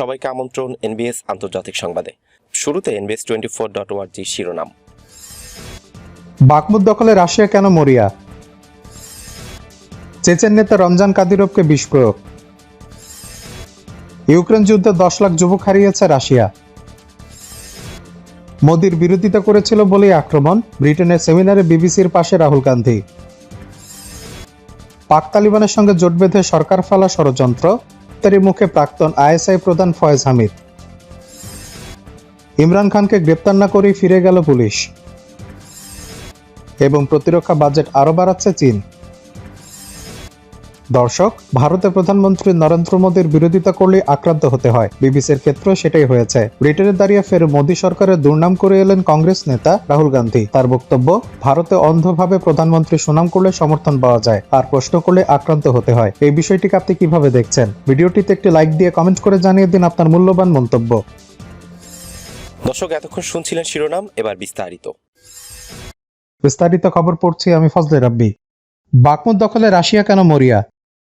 সবাইকে আমন্ত্রণ এনবিএস আন্তর্জাতিক সংবাদে। শুরুতে এনবিএস টোয়েন্টি ফোর ডট ওয়ার্জি শিরোনাম। বাকমুদ দখলে রাশিয়া কেন মরিয়া? চেচেন নেতা রমজান কাদিরভকে বিষ প্রয়োগ ইউক্রেন যুদ্ধে দশ লাখ যুবক হারিয়েছে রাশিয়া। মোদির বিরোধিতা করেছিল বলেই আক্রমণ, ব্রিটেনের সেমিনারে বিবিসির পাশে রাহুল গান্ধী। পাক তালিবানের সঙ্গে জোট বেঁধে সরকার ফেলা ষড়যন্ত্র তারই মুখে প্রাক্তন আইএসআই প্রধান ফয়েজ হামিদ। ইমরান খানকে গ্রেপ্তার না করেই ফিরে গেল পুলিশ। এবং প্রতিরক্ষা বাজেট আরও বাড়াচ্ছে চীন। দর্শক ভারতের প্রধানমন্ত্রী নরেন্দ্র মোদীর বিরোধিতা করলে আক্রান্ত হতে হয়। বিবিসির ক্ষেত্রে সেটাই হয়েছে। ব্রিটেনে দাঁড়িয়ে ফের মোদী সরকারের দুর্নাম করে এলেন কংগ্রেস নেতা রাহুল গান্ধী। তার বক্তব্য ভারতে অন্ধভাবে প্রধানমন্ত্রী সুনাম করলে সমর্থন পাওয়া যায় আর প্রশ্ন করলে আক্রান্ত হতে হয়। এই বিষয়টিকে আপনি কীভাবে দেখছেন? ভিডিওটিতে একটি লাইক দিয়ে কমেন্ট করে জানিয়ে দিন আপনার মূল্যবান মন্তব্য। দর্শক এতক্ষণ শুনছিলেন শিরোনাম এবার বিস্তারিত। বিস্তারিত খবর পড়ছি আমি ফজলে রাব্বি। বাকমুদ দখলে রাশিয়া কেন মরিয়া?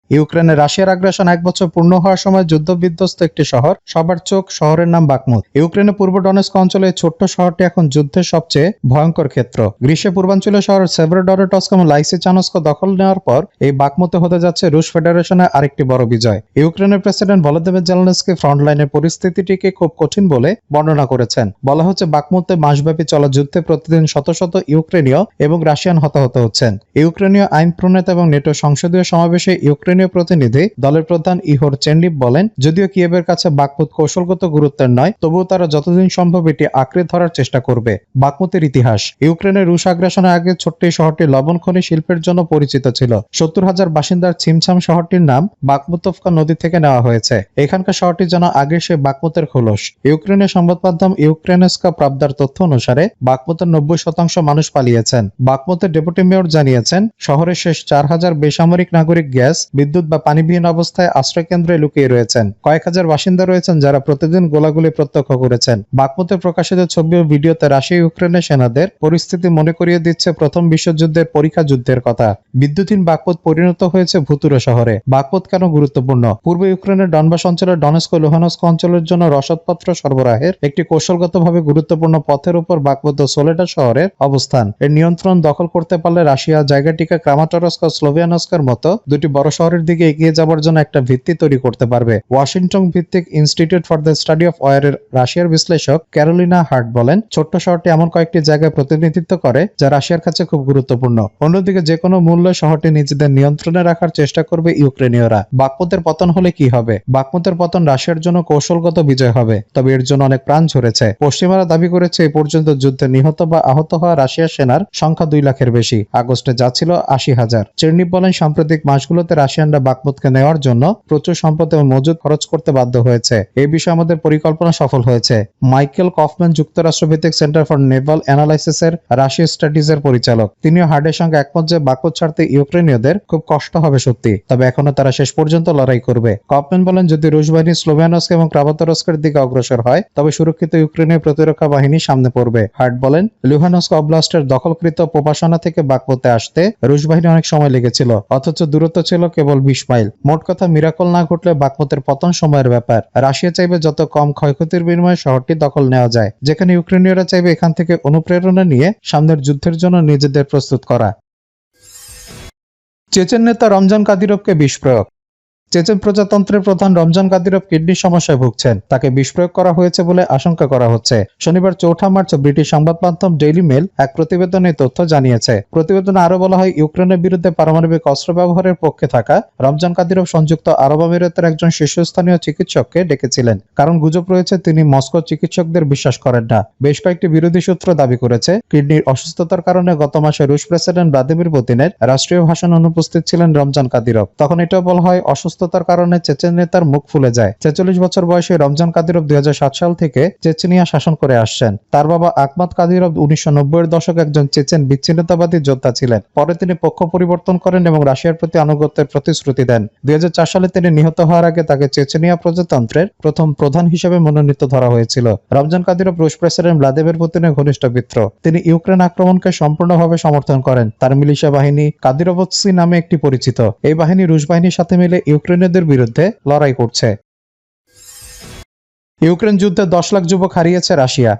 ইউক্রেনে রাশিয়ার আগ্রাসন এক বছর পূর্ণ হওয়ার সময় যুদ্ধ বিধ্বস্ত একটি শহর। সবার চোখ শহরের নাম বাকমুদ ইউক্রেনের পূর্ব ডনেস্ক অঞ্চলে এই ছোট্ট শহরটি এখন যুদ্ধের সবচেয়ে ভয়ঙ্কর ক্ষেত্র। গ্রীষ্মে পূর্বাঞ্চলীয় শহর সেভরোডরেটস্ক এবং লাইসিচানস্ক দখল নেওয়ার পর এই বাকমুতে হতে যাচ্ছে রুশ ফেডারেশনের আরেকটি বড় বিজয়। ইউক্রেনের প্রেসিডেন্ট ভলোদিমির জেলেনস্কি ফ্রন্টলাইনের পরিস্থিতিটিকে খুব কঠিন বলে বর্ণনা করেছেন। বলা হচ্ছে বাকমুতে মাসব্যাপী চলা যুদ্ধে প্রতিদিন শত শত ইউক্রেনীয় এবং রাশিয়ান হতাহত হচ্ছেন। ইউক্রেনীয় আইন প্রণেতা এবং নেটো সংসদীয় সমাবেশে ইউক্রেনীয় প্রতিনিধি দলের প্রধান ইহোর চেন্ডিপ বলেন, যদিও কিয়েবের কাছে বাকমুত কৌশলগত গুরুত্বের নয়, তবুও তারা যতদিন সম্ভব এটি আঁকড়ে ধরার চেষ্টা করবে। বাকমুতের ইতিহাস ইউক্রেনের রুশ আগ্রাসনের আগে ছোট্ট শহরটি লবণ খনি শিল্পের জন্য পরিচিত ছিল। সত্তর হাজার বাসিন্দার ছিমছাম শহরটির নাম বাকমুতফকা নদী থেকে নেওয়া হয়েছে। এখানকার শহরটি যেন আগে সে বাকমুতের খোলস। ইউক্রেনের সংবাদ মাধ্যম ইউক্রেনেস্কা প্রাবদার তথ্য অনুসারে, বাকমুতের নব্বই শতাংশ মানুষ পালিয়েছেন। বাকমুতের ডেপুটি মেয়র জানিয়েছেন, শহরের শেষ চার হাজার বেসামরিক নাগরিক গ্যাস বিদ্যুৎ বা পানিবিহীন অবস্থায় আশ্রয় কেন্দ্রে লুকিয়ে রয়েছেন। কয়েক হাজার বাসিন্দা রয়েছেন যারা প্রতিদিন গোলাগুলি প্রত্যক্ষ করেছেন। বাকমুতে প্রকাশিত ছবি ও ভিডিওতে রাশিয়া ইউক্রেনের সেনাদের পরিস্থিতি মনে করিয়ে দিচ্ছে প্রথম বিশ্বযুদ্ধের পরীক্ষা যুদ্ধের কথা। বিদ্যুৎহীন বাকপথ পরিণত হয়েছে ভুতুরে শহরে। বাকপথ কেন গুরুত্বপূর্ণ? পূর্ব ইউক্রেনের ডনবাস অঞ্চলের ডনেস্ক লুহানস্ক অঞ্চলের জন্য রসদপত্র সরবরাহের একটি কৌশলগতভাবে গুরুত্বপূর্ণ পথের উপর বাকপথ ও সোলেডা শহরের অবস্থান। এর নিয়ন্ত্রণ দখল করতে পারলে রাশিয়া জায়গাটিকে ক্রামাটরস্ক স্লোভিয়ানস্কের মতো দুটি বড় শহরের দিকে এগিয়ে যাবার জন্য একটা ভিত্তি তৈরি করতে পারবে। ওয়াশিংটন ভিত্তিক institute for the study of ওয়ারের রাশিয়ার বিশ্লেষক ক্যারোলিনা হার্ট বলেন, ছোট্ট শহরটি এমন কয়েকটি জায়গায় প্রতিনিধিত্ব করে, যা রাশিয়ার কাছে খুব গুরুত্বপূর্ণ। অন্যদিকে যে কোনো মূল্যে শহরটি নিজেদের নিয়ন্ত্রণে রাখার চেষ্টা করবে ইউক্রেনীয়রা। বাকমতের পতন হলে কি হবে? বাকমতের পতন রাশিয়ার জন্য কৌশলগত বিজয় হবে, তবে এর জন্য অনেক প্রাণ ঝরেছে। পশ্চিমারা দাবি করেছে এই পর্যন্ত যুদ্ধে নিহত বা আহত হওয়া রাশিয়ার সেনার সংখ্যা দুই লাখের বেশি। আগস্টে যা ছিল আশি হাজার। চেরনিপ বলেন, সাম্প্রতিক মাসগুলোতে রাশিয়ানরা বাকমুতকে নেওয়ার জন্য প্রচুর সম্পদ এবং মজুদ খরচ করতে বাধ্য হয়েছে। এই বিষয়ে আমাদের পরিকল্পনা সফল হয়েছে। মাইকেল কফম্যান যুক্তরাষ্ট্রভিত্তিক সেন্টার ফর নেভাল অ্যানালাইসিস এর রাশিয়া স্টাডিজ এর পরিচালক। তিনিও হার্ডের সঙ্গে একমত যে বাকমুত ছাড়তে ইউক্রেনীয়দের খুব কষ্ট হবে সত্যি, তবে এখনও তারা শেষ পর্যন্ত লড়াই করবে। কফম্যান বলেন, যদি রুশ বাহিনী স্লোভেনস্ক এবং ক্রাবাতরস্কের দিকে অগ্রসর হয়, তবে সুরক্ষিত ইউক্রেনীয় প্রতিরক্ষা বাহিনী সামনে পড়বে। হার্ট বলেন, লুহানস্ক অবলাস্টের দখলকৃত প্রবাসনা থেকে বাকমুতে আসতে রুশ বাহিনী অনেক সময় লেগেছিল, অথচ দূরত্ব ছিল কেবল বিশ মাইল। মোট কথা, মিরাকল না ঘটলে বাকমতের পতন সময়ের ব্যাপার। রাশিয়া চাইবে যত কম ক্ষয়ক্ষতির বিনিময়ে শহরটি দখল নেওয়া যায়। যেখানে ইউক্রেনীয়রা চাইবে এখান থেকে অনুপ্রেরণা নিয়ে সামনের যুদ্ধের জন্য নিজেদের প্রস্তুত করা। চেচেন নেতা রমজান কাদিরভকে বিষ প্রয়োগ চেচেন প্রজাতন্ত্রের প্রধান রমজান কাদিরভ কিডনির সমস্যায় ভুগছেন। তাকে বিষ করা হয়েছে বলে আশঙ্কা করা হচ্ছে। শনিবার চৌঠা মার্চ ব্রিটিশ সংবাদ মাধ্যম ডেইলি মেল এক প্রতিবেদনে তথ্য জানিয়েছে। প্রতিবেদনে আরও বলা হয়, ইউক্রেনের বিরুদ্ধে পারমাণবিক অস্ত্র ব্যবহারের পক্ষে থাকা রমজান কাদিরভ সংযুক্ত আরব আমিরাতের একজন শীর্ষস্থানীয় চিকিৎসককে ডেকেছিলেন। কারণ গুজব রয়েছে, তিনি মস্কো চিকিৎসকদের বিশ্বাস করেন না। বেশ কয়েকটি বিরোধী সূত্র দাবি করেছে, কিডনির অসুস্থতার কারণে গত মাসে রুশ প্রেসিডেন্ট ভ্লাদিমির পুতিনের রাষ্ট্রীয় ভাষণ অনুপস্থিত ছিলেন রমজান কাদিরভ। তখন এটাও বলা হয় অসুস্থতার কারণে চেচেন নেতার মুখ ফুলে যায়। ছেচল্লিশ বছর বয়সে রমজান কাদিরভ দুই সাল থেকে চেচেনিয়া শাসন করে আসছেন। তার বাবা আকমাদ কাদিরভ উনিশশো এর দশক একজন চেচেন বিচ্ছিন্নতাবাদী যোদ্ধা ছিলেন। পরে তিনি পক্ষ পরিবর্তন করেন এবং রাশিয়ার প্রতি আনুগত্যের প্রতিশ্রুতি দেন। দুই সালে তিনি নিহত হওয়ার আগে তাকে চেচেনিয়া প্রজাতন্ত্রের প্রথম প্রধান হিসেবে মনোনীত ধরা হয়েছিল। রমজান কাদিরভ রুশ প্রেসিডেন্ট ভ্লাদিমির পুতিনের ঘনিষ্ঠ মিত্র। তিনি ইউক্রেন আক্রমণকে সম্পূর্ণভাবে সমর্থন করেন। তার মিলিশিয়া বাহিনী কাদিরভৎসি নামে একটি পরিচিত। এই বাহিনী রুশ বাহিনীর সাথে মিলে ইউক্রেনীয়দের বিরুদ্ধে লড়াই করছে। ইউক্রেন যুদ্ধে দশ লাখ যুবক হারিয়েছে রাশিয়া।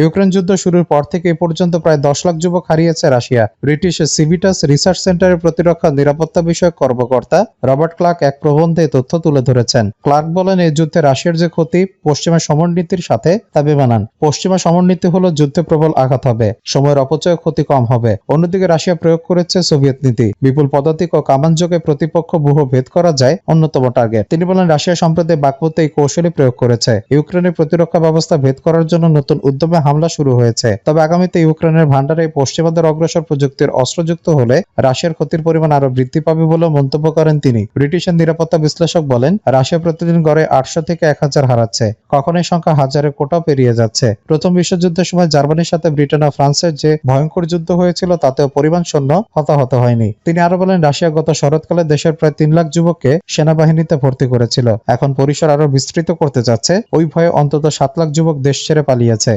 ইউক্রেন যুদ্ধ শুরুর পর থেকে এ পর্যন্ত প্রায় দশ লাখ যুবক হারিয়েছে রাশিয়া। ব্রিটিশ সিভিটাস রিসার্চ সেন্টারের প্রতিরক্ষা নিরাপত্তা বিষয়ক কর্মকর্তা রবার্ট ক্লার্ক এক প্রবন্ধে তথ্য তুলে ধরেছেন। ক্লার্ক বলেন, এই যুদ্ধে রাশিয়ার যে ক্ষতি, পশ্চিমা সমরনীতির সাথে তা বেমানান। পশ্চিমা সমরনীতি হলো যুদ্ধে প্রবল আঘাত হবে, সময়ের অপচয় ক্ষতি কম হবে। অন্যদিকে রাশিয়া প্রয়োগ করেছে সোভিয়েত নীতি। বিপুল পদাতিক ও কামান যোগে প্রতিপক্ষ ব্যূহ ভেদ করা যায় অন্যতম টার্গেট তিনি বলেন, রাশিয়া সম্প্রতি বাকপথে এই কৌশলী প্রয়োগ করেছে। ইউক্রেনের প্রতিরক্ষা ব্যবস্থা ভেদ করার জন্য নতুন উদ্যমে হামলা শুরু হয়েছে। তবে আগামীতে ইউক্রেনের ভান্ডারে পশ্চিমাদের অগ্রসর প্রযুক্তির অস্ত্রযুক্ত হলে রাশিয়ার ক্ষতির পরিমাণ আরও বৃদ্ধি পাবে বলে মন্তব্য করেন তিনি। ব্রিটিশের নিরাপত্তা বিশ্লেষক বলেন, রাশিয়া প্রতিদিন গড়ে আটশো থেকে এক হাজার হারাচ্ছে। কখনোই সংখ্যা হাজারের কোটাও পেরিয়ে যাচ্ছে। প্রথম বিশ্বযুদ্ধের সময় জার্মানির সাথে ব্রিটেন ও ফ্রান্সের যে ভয়ঙ্কর যুদ্ধ হয়েছিল, তাতেও পরিমাণ সৈন্য হতাহত হয়নি। তিনি আরও বলেন, রাশিয়া গত শরৎকালে দেশের প্রায় তিন লাখ যুবককে সেনাবাহিনীতে ভর্তি করেছিল। এখন পরিসর আরও বিস্তৃত করতে যাচ্ছে। ওই ভয়ে অন্তত সাত লাখ যুবক দেশ ছেড়ে পালিয়েছে।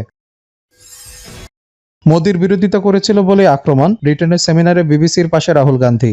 মোদির বিরোধিতা করেছিল বলে আক্রমণ ব্রিটেনের সেমিনারে বিবিসির পাশে রাহুল গান্ধী।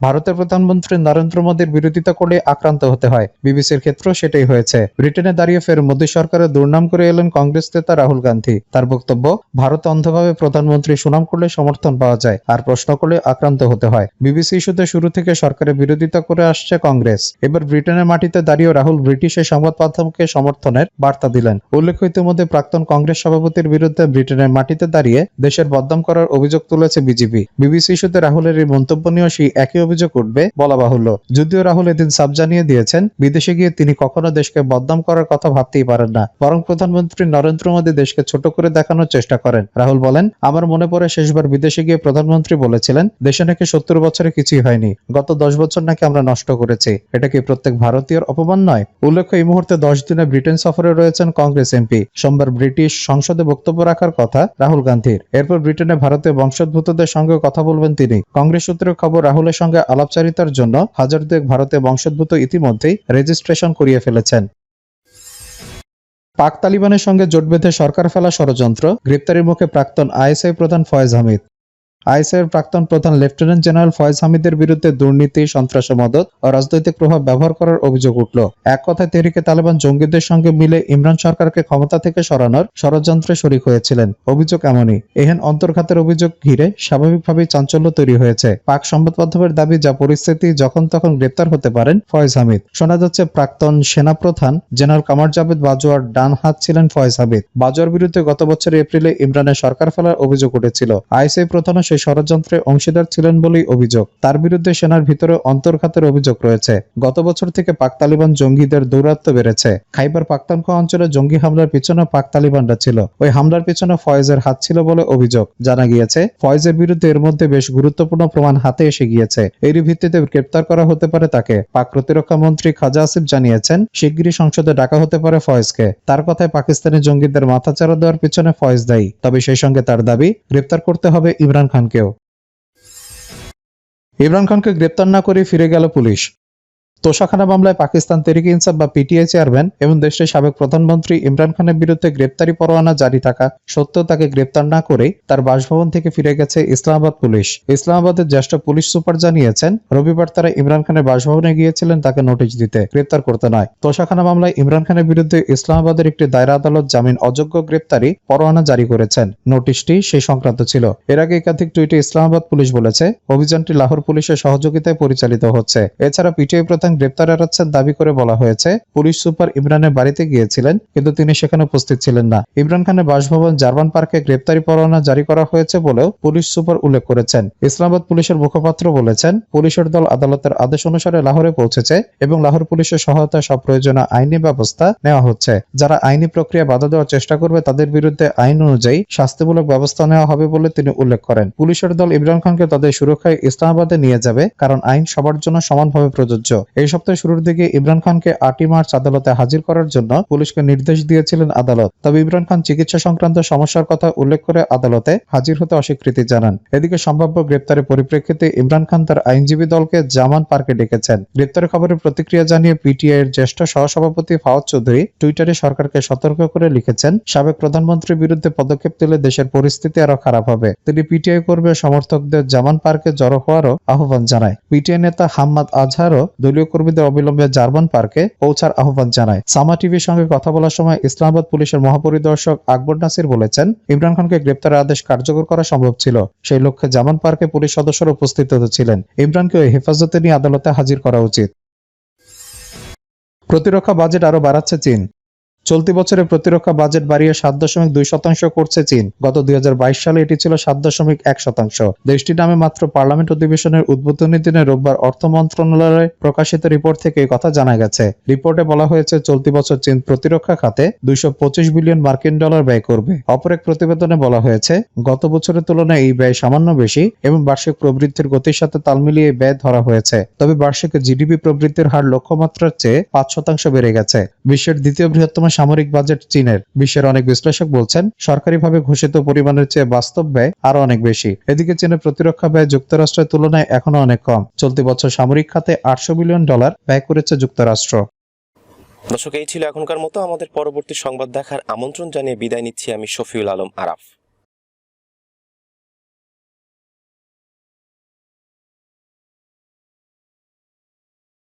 ভারতের প্রধানমন্ত্রী নরেন্দ্র মোদীর বিরোধিতা করলে আক্রান্ত হতে হয়। বিবিসির ক্ষেত্রেও সেটাই হয়েছে। ব্রিটেনে দাঁড়িয়ে ফের মোদী সরকারের দুর্নাম করে এলেন কংগ্রেস নেতা রাহুল গান্ধী। তার বক্তব্য, ভারত অন্ধভাবে প্রধানমন্ত্রী সুনাম করলে সমর্থন পাওয়া যায়, আর প্রশ্ন করলে আক্রান্ত হতে হয়। বিবিসি ইস্যুতে শুরু থেকে সরকারের বিরোধিতা করে আসছে কংগ্রেস। এবার ব্রিটেনের মাটিতে দাঁড়িয়ে রাহুল ব্রিটিশের সংবাদ মাধ্যমকে সমর্থনের বার্তা দিলেন। উল্লেখ্য, ইতিমধ্যে প্রাক্তন কংগ্রেস সভাপতির বিরুদ্ধে ব্রিটেনের মাটিতে দাঁড়িয়ে দেশের বদনাম করার অভিযোগ তুলেছে বিজেপি বিবিসি ইস্যুতে রাহুলের এই মন্তব্য নিয়েও সেই একই অভিযোগ উঠবে, বলা বাহুল্য। যদিও রাহুল এদিন সাব জানিয়ে দিয়েছেন, বিদেশে গিয়ে তিনি কখনো দেশকে বদনাম করার কথা ভাবতেই পারেন না। বরং প্রধানমন্ত্রী নরেন্দ্র মোদী দেশকে ছোট করে দেখানোর চেষ্টা করেন। রাহুল বলেন, আমার মনে পড়ে শেষবার বিদেশে গিয়ে প্রধানমন্ত্রী বলেছিলেন, দেশে নাকি সত্তর বছরে কিছুই হয়নি, গত দশ বছর নাকি আমরা নষ্ট করেছি। এটা কি প্রত্যেক ভারতীয়র অপমান নয়? উল্লেখ্য, এই মুহূর্তে দশ দিনে ব্রিটেন সফরে রয়েছেন কংগ্রেস এমপি। সোমবার ব্রিটিশ সংসদে বক্তব্য রাখার কথা রাহুল গান্ধীর। এরপর ব্রিটেনে ভারতীয় বংশোদ্ভূতদের সঙ্গে কথা বলবেন তিনি। কংগ্রেস সূত্রের খবর, রাহুলের সঙ্গে আলাপচারিতার জন্য হাজার দুয়েক ভারতীয় বংশোদ্ভূত ইতিমধ্যেই রেজিস্ট্রেশন করিয়ে ফেলেছেন। পাক তালিবানের সঙ্গে জোট বেঁধে সরকার ফেলা ষড়যন্ত্র গ্রেপ্তারের মুখে প্রাক্তন আইএসআই প্রধান ফয়েজ হামিদ। আইএসআইয়ের প্রাক্তন প্রধান লেফটেন্যান্ট জেনারেল ফয়েজ হামিদের বিরুদ্ধে দুর্নীতি সন্ত্রাস মদত ও রাজনৈতিক প্রভাব ব্যবহার করার অভিযোগ উঠল। এক কথায় তেহরিকে তালেবান জঙ্গিদের সঙ্গে মিলে ইমরান সরকারকে ক্ষমতা থেকে সরানোর ষড়যন্ত্রে শরিক হয়েছিলেন। অভিযোগ এমনই। এহেন অন্তর্ঘাতের অভিযোগ ঘিরে স্বাভাবিকভাবেই চাঞ্চল্য তৈরি হয়েছে। পাক সংবাদ মাধ্যমের দাবি, যা পরিস্থিতি যখন তখন গ্রেপ্তার হতে পারেন ফয়েজ হামিদ। শোনা যাচ্ছে, প্রাক্তন সেনাপ্রধান জেনারেল কামার জাভেদ বাজোয়ার ডান হাত ছিলেন ফয়েজ হামিদ। বাজোয়ার বিরুদ্ধে গত বছর এপ্রিলে ইমরানের সরকার ফেলার অভিযোগ উঠেছিল। আইএসআই প্রধানও সেই ষড়যন্ত্রে অংশীদার ছিলেন বলেই অভিযোগ। তার বিরুদ্ধে সেনার ভিতরে অন্তর্ঘাতের অভিযোগ রয়েছে। গত বছর থেকে পাক তালিবান জঙ্গিদের দৌরাত্ম বেড়েছে। খাইবার পাক্তানখোয়া অঞ্চলে জঙ্গি হামলার পিছনে পাক তালিবানরা ছিল। ওই হামলার পিছনে ফয়েজের হাত ছিল বলে অভিযোগ জানা গিয়েছে। ফয়েজের বিরুদ্ধে এর মধ্যে বেশ গুরুত্বপূর্ণ প্রমাণ হাতে এসে গিয়েছে। এরই ভিত্তিতে গ্রেপ্তার করা হতে পারে তাকে। পাক প্রতিরক্ষা মন্ত্রী খাজা আসিফ জানিয়েছেন, শিগগিরই সংসদে ডাকা হতে পারে ফয়েজকে। তার কথায় পাকিস্তানি জঙ্গিদের মাথাচাড়া দেওয়ার পিছনে ফয়েজ দায়ী। তবে সেই সঙ্গে তার দাবি, গ্রেপ্তার করতে হবে ইমরান খানকেও। ইমরান খানকে গ্রেপ্তার না করে ফিরে গেল পুলিশ। তোষাখানা মামলায় পাকিস্তান তেরিক ইনসাফ বা পিটিআই চেয়ারম্যান এবং দেশটির সাবেক প্রধানমন্ত্রী ইমরান খানের বিরুদ্ধে গ্রেপ্তারি পরোয়ানা জারি থাকা সত্ত্বেও তাকে গ্রেপ্তার না করে তার বাসভবন থেকে ফিরে গেছে ইসলামাবাদ পুলিশ। ইসলামাবাদের জ্যেষ্ঠ পুলিশ সুপার জানিয়েছেন, রবিবার তারা ইমরান খানের বাসভবনে গিয়েছিলেন তাকে নোটিশ দিতে। গ্রেপ্তার করতে নয়। তোষাখানা মামলায় ইমরান খানের বিরুদ্ধে ইসলামাবাদের একটি দায়রা আদালত জামিন অযোগ্য গ্রেপ্তারি পরোয়ানা জারি করেছেন। নোটিশটি সেই সংক্রান্ত ছিল। এর আগে একাধিক টুইটে ইসলামাবাদ পুলিশ বলেছে, অভিযানটি লাহোর পুলিশের সহযোগিতায় পরিচালিত হচ্ছে। এছাড়া পিটিআই প্রধান গ্রেপ্তার এড়াচ্ছেন দাবি করে বলা হয়েছে, পুলিশ সুপার ইমরানের বাড়িতে গিয়েছিলেন, কিন্তু তিনি সেখানে উপস্থিত ছিলেন না। ইমরান খানের বাসভবন জার্মান পার্কে গ্রেপ্তারি পরোয়ানা জারি করা হয়েছে বলেও পুলিশ সুপার উল্লেখ করেছেন। ইসলামাবাদ পুলিশের মুখপাত্র বলেছেন, পুলিশের দল আদালতের আদেশ অনুসারে লাহোরে পৌঁছেছে এবং লাহোর পুলিশের সহায়তায় সব প্রয়োজনীয় আইনি ব্যবস্থা নেওয়া হচ্ছে। যারা আইনি প্রক্রিয়া বাধা দেওয়ার চেষ্টা করবে, তাদের বিরুদ্ধে আইন অনুযায়ী শাস্তিমূলক ব্যবস্থা নেওয়া হবে বলে তিনি উল্লেখ করেন। পুলিশের দল ইমরান খানকে তাদের সুরক্ষায় ইসলামাবাদে নিয়ে যাবে, কারণ আইন সবার জন্য সমানভাবে প্রযোজ্য। এই সপ্তাহের শুরুর দিকে ইমরান খানকে আটই মার্চ আদালতে হাজির করার জন্য পুলিশকে নির্দেশ দিয়েছিলেন আদালত। তবে ইমরান খান চিকিৎসা সংক্রান্ত সমস্যার কথা উল্লেখ করে আদালতে হাজির হতে অস্বীকৃতি জানান। এদিকে সম্ভাব্য গ্রেপ্তারের পরিপ্রেক্ষিতে ইমরান খান তার আইনজীবী দলকে জামান পার্কে ডেকেছেন। গ্রেপ্তারের খবরে প্রতিক্রিয়া জানিয়ে পিটিআই এর জ্যেষ্ঠ সহসভাপতি ফাওয়াদ চৌধুরী টুইটারে সরকারকে সতর্ক করে লিখেছেন, সাবেক প্রধানমন্ত্রীর বিরুদ্ধে পদক্ষেপ তুলে দেশের পরিস্থিতি আরও খারাপ হবে। তিনি পিটিআই কর্মী সমর্থকদের জামান পার্কে জড়ো হওয়ারও আহ্বান জানায়। পিটিআই নেতা হাম্মাদ আজহারও দলীয় কর্মীদের অবিলম্বে জার্মান পার্কে পৌঁছার আহ্বান জানায়। সামা টিভির সঙ্গে কথা বলার সময় ইসলামাবাদ পুলিশের মহাপরিদর্শক আকবর নাসির বলেছেন, ইমরান খানকে গ্রেপ্তারের আদেশ কার্যকর করা সম্ভব ছিল। সেই লক্ষ্যে জামান পার্কে পুলিশ সদস্যরা উপস্থিত ছিলেন। ইমরানকে ওই হেফাজতে নিয়ে আদালতে হাজির করা উচিত। প্রতিরক্ষা বাজেট আরও বাড়াচ্ছে চীন। চলতি বছরে প্রতিরক্ষা বাজেট বাড়িয়ে সাত দশমিক দুই শতাংশ করছে চীন। গত দুই হাজার বাইশ সালে এটি ছিল সাত দশমিক এক শতাংশ। দেশটির নামে মাত্র পার্লামেন্ট অধিবেশনের উদ্বোধনী দিনে রোববার অর্থ মন্ত্রণালয়ে প্রকাশিত রিপোর্ট থেকে কথা জানা গেছে। রিপোর্টে বলা হয়েছে, চলতি বছর চীন প্রতিরক্ষা খাতে দুইশো পঁচিশ বিলিয়ন মার্কিন ডলার ব্যয় করবে। অপর এক প্রতিবেদনে বলা হয়েছে, গত বছরের তুলনায় এই ব্যয় সামান্য বেশি এবং বার্ষিক প্রবৃদ্ধির গতির সাথে তাল মিলিয়ে ব্যয় ধরা হয়েছে। তবে বার্ষিক জিডিপি প্রবৃদ্ধির হার লক্ষ্যমাত্রার চেয়ে পাঁচ শতাংশ বেড়ে গেছে। বিশ্বের দ্বিতীয় বৃহত্তম সামরিক বাজেট চীনের বিশ্বের অনেক বিশ্লেষক বলছেন, সরকারিভাবে ঘোষিত পরিমাণের চেয়ে বাস্তব ব্যয় আরও অনেক বেশি। এদিকে চীনের প্রতিরক্ষা ব্যয় যুক্তরাষ্ট্রের তুলনায় এখনও অনেক কম। চলতি বছর সামরিক খাতে আটশো বিলিয়ন ডলার ব্যয় করেছে যুক্তরাষ্ট্র। দর্শক, এই ছিল এখনকার মতো। আমাদের পরবর্তী সংবাদ দেখার আমন্ত্রণ জানিয়ে বিদায় নিচ্ছি আমি শফিউল আলম আরাফ।